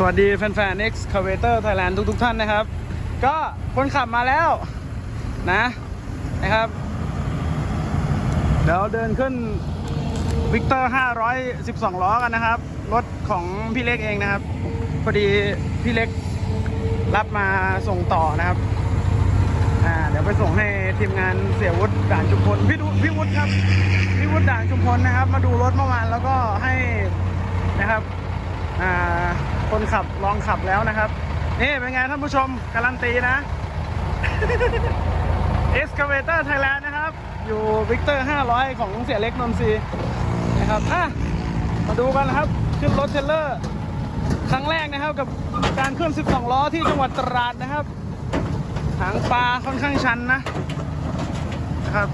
สวัสดีแฟนๆ Excavator Thailand ทุกๆ ท่านนะครับ ก็คนขับมาแล้วนะนะครับ เดี๋ยวเดินขึ้นวิกเตอร์512 ล้อกันนะครับ รถของพี่เล็กเองนะครับ พอดีพี่เล็กรับมาส่งต่อนะครับอ่าเดี๋ยวไปส่งให้ทีมงานเสียวุฒิด่านชุมพลพี่ดูพี่วุฒิครับพี่วุฒิด่านชุมพลนะครับ มาดูรถเมื่อวานแล้วก็ให้นะครับอ่า คนขับลองขับแล้วนะครับนี่เป็นไงท่านผู้ชม การันตีนะ Excavator Thailand นะครับ อยู่วิกเตอร์ 500 ของเสียเล็กนนทรีนะครับอะมาดูกันนะครับ ขึ้นรถเทรลเลอร์ ครั้งแรกนะครับกับการขึ้น12 ล้อที่จังหวัดตราดนะครับ หางปลาค่อนข้างชันนะนะครับ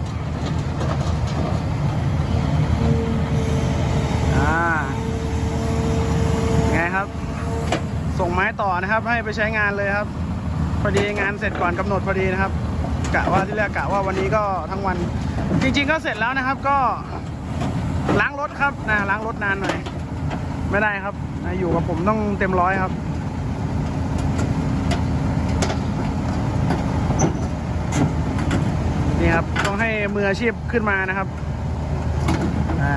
อ่าไงครับ ส่งไม้ต่อนะครับ ให้ไปใช้งานเลยครับ พอดีงานเสร็จก่อนกำหนดพอดีนะครับกะว่าที่แรกกะว่าวันนี้ก็ทั้งวัน จริง ๆ ก็เสร็จแล้วนะครับ ก็ล้างรถครับนะล้างรถนานหน่อย ไม่ได้ครับนะอยู่กับผมต้องเต็มร้อยครับนี่ครับต้องให้มืออาชีพขึ้นมานะครับอ่า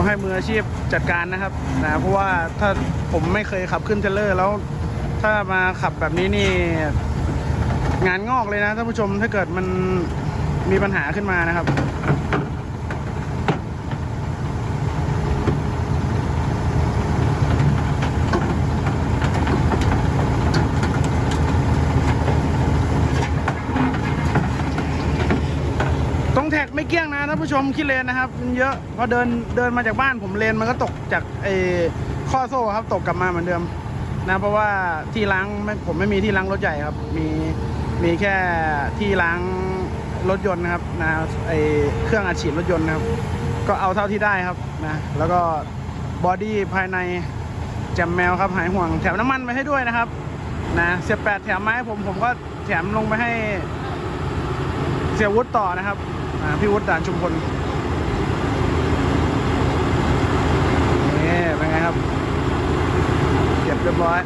ต้องให้มืออาชีพจัดการนะครับนะเพราะว่าถ้าผมไม่เคยขับขึ้นเทรลเลอร์ แล้ว ถ้ามาขับแบบนี้นี่ งานงอกเลยนะท่านผู้ชมถ้าเกิดมันมีปัญหาขึ้นมานะครับ ตรงแท็กไม่เกี้ยงนะท่านผู้ชมขี้เลนนะครับมันเยอะพอเดินเดินมาจากบ้านผมเลนมันก็ตกจากไอ้ข้อโซ่ครับตกกลับมาเหมือนเดิมนะเพราะว่าที่ล้างผมไม่มีที่ล้างรถใหญ่ครับ มีมีแค่ที่ล้างรถยนต์นะครับนะไอเครื่องอัดฉีดรถยนต์นะครับ ก็เอาเท่าที่ได้ครับนะแล้วก็บอดี้ภายในแจมแมวครับหายห่วงแถมน้ำมันไปให้ด้วยนะครับนะเสียแปดแถมไมาให้ผมผมก็แถมลงไปให้เสียวุฒต่อนะครับ พี่วุฒิดานชุมพลนี่เป็นไงครับ เก็บเรียบร้อย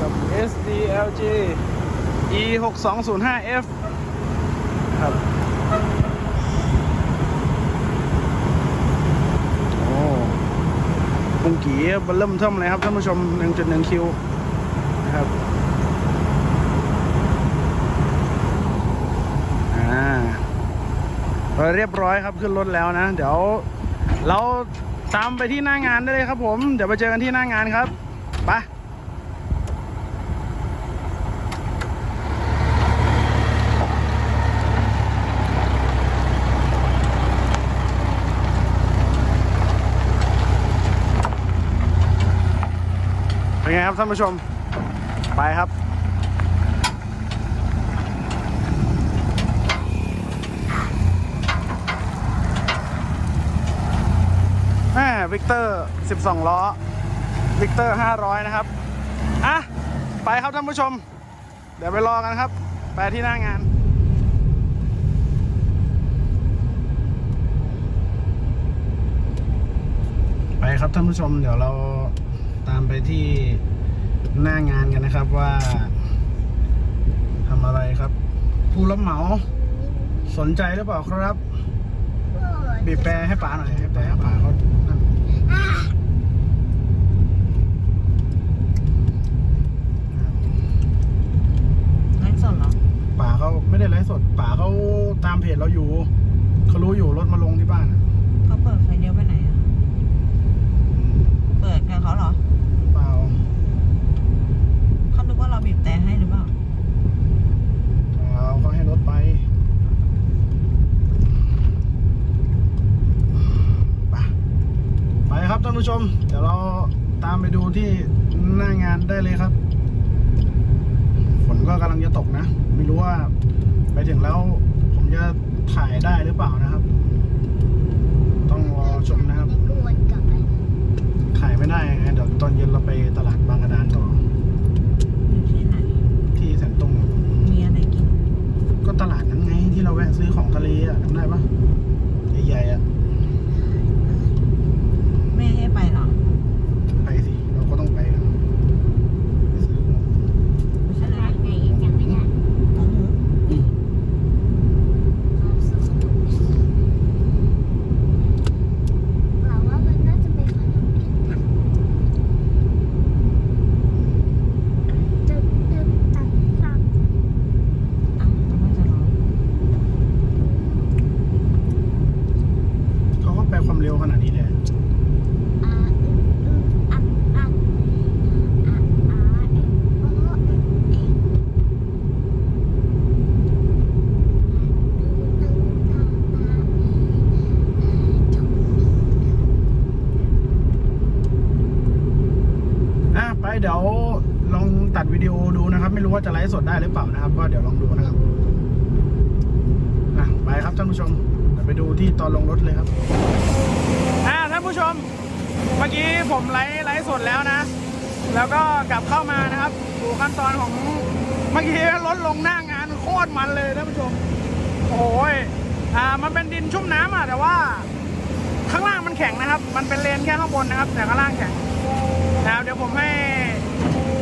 กับ SDLG E6205F ปุงกีเบลเริ่มเทิมเลยครับท่านผู้ชม 1.1 คิวนะครับอ่าเรียบร้อยครับขึ้นรถแล้วนะ เดี๋ยวเราตามไปที่หน้างานได้เลยครับผม เดี๋ยวไปเจอกันที่หน้างานครับไป เป็นไง ครับท่านผู้ชม ไปครับแม่วิกเตอร์ 12 ล้อ วิกเตอร์ 500 นะครับ อะ ไปครับท่านผู้ชม เดี๋ยวไปรอกันครับ ไปที่หน้างานไปครับท่านผู้ชมเดี๋ยวเราตามไปที่ หน้างานกันนะครับว่าทำอะไรครับ ผู้รับเหมาสนใจหรือเปล่าครับบีบแปรให้ป๋าหน่อยบีบแปรให้ป๋าเขานั่น ไลฟ์สดเหรอ ป๋าเขาไม่ได้ไลฟ์สดป๋าเขาตามเพจเราอยู่เขารู้อยู่รถมาลงที่บ้านอะ เขาเปิดไฟเลี้ยวไปไหนอะ เปิดกับเขาเหรอ เปล่า เขานึกว่าเราบีบแต่ให้หรือเปล่า เปล่าเขาให้รถไปไปไปครับท่านผู้ชม เดี๋ยวเราตามไป ดูที่หน้างานได้เลยครับ ฝนก็กำลังจะตกนะ ไม่รู้ว่าไปถึงแล้ว ผมจะถ่ายได้หรือเปล่านะครับ ต้องรอชมนะครับถ่ายไม่ได้ไงเดี๋ยวตอนเย็นเราไปตลาดบางกระดานต่อ เดี๋ยวลองตัดวิดีโอดูนะครับ ไม่รู้ ว่าจะไลฟ์สดได้หรือเปล่านะครับ ก็เดี๋ยวลองดูนะครับอะไปครับท่านผู้ชมเดี๋ยวไปดูที่ตอนลงรถเลยครับอ่าท่านผู้ชม เมื่อกี้ผมไลฟ์ไลฟ์สดแล้วนะ แล้วก็กลับเข้ามานะครับดูขั้นตอนของเมื่อกี้รถลงหน้างานโคตรมันเลยท่านผู้ชม โอ้ยอ่ามันเป็นดินชุ่มน้ำอะแต่ว่าข้างล่างมันแข็งนะครับ มันเป็นเลนแค่ข้างบนนะครับ แต่ข้างล่างแข็งนะครับเดี๋ยวผมให้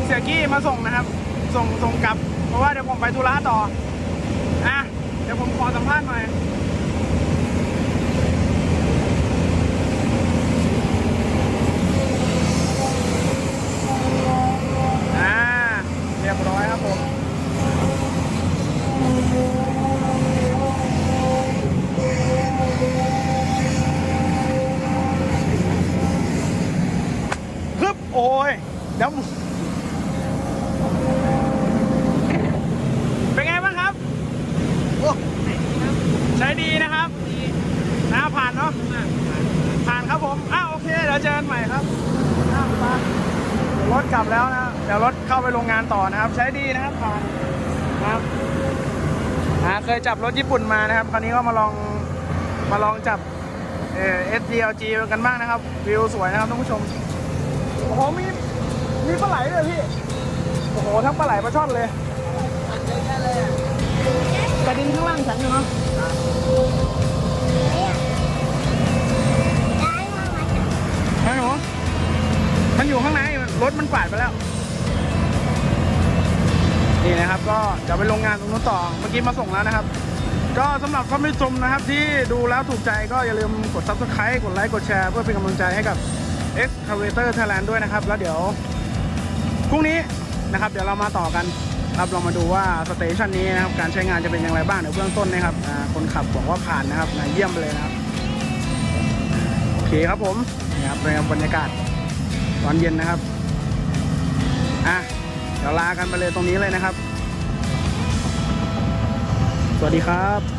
เสียกี้มาส่งนะครับ ส่งส่งกลับ เพราะว่าเดี๋ยวผมไปธุระต่อ อะ เดี๋ยวผมขอสัมภาษณ์หน่อยอ่าเรียบร้อยครับผม ฮึบโอ้ยเดี๋ยวเป็นไงบ้างครับโอ้ ดีนะครับนะผ่านเนาะผ่านครับผมอ้าวโอเคเดี๋ยวเจอกันใหม่ครับรถกลับแล้วนะเดี๋ยวรถเข้าไปโรงงานต่อนะครับ ใช้ดีนะครับผ่านครับอ่าเคยจับรถญี่ปุ่นมานะครับ คราวนี้ก็มาลองมาลองจับเอ่อ SDLG กันบ้างนะครับ วิวสวยนะครับท่านผู้ชมโอ้โหมีมีปลาไหลเลยพี่โอ้โหทั้งปลาไหลปลาช่อนเลยกระดิ่งข้างล่างฉันอยู่เนาะ ก็จะไปโรงงานตรงนู้นต่อ เมื่อกี้มาส่งแล้วนะครับ ก็สำหรับท่านผู้ชมนะครับ ที่ดูแล้วถูกใจก็อย่าลืมกด subscribe กดไลค์กดแชร์เพื่อเป็นกำลังใจให้กับ Excavator Thailand ด้วยนะครับ แล้วเดี๋ยวพรุ่งนี้นะครับ เดี๋ยวเรามาต่อกันครับเรามาดูว่าสเตชันนี้นะครับการใช้งานจะเป็นอย่างไรบ้างเดี๋ยวเบื้องต้นนะครับคนขับบอกว่าผ่านนะครับเยี่ยมไปเลยนะครับโอเคครับผมนี่ครับเป็นบรรยากาศตอนเย็นนะครับอะเดี๋ยวลากันไปเลยตรงนี้เลยนะครับ วัสดีครับ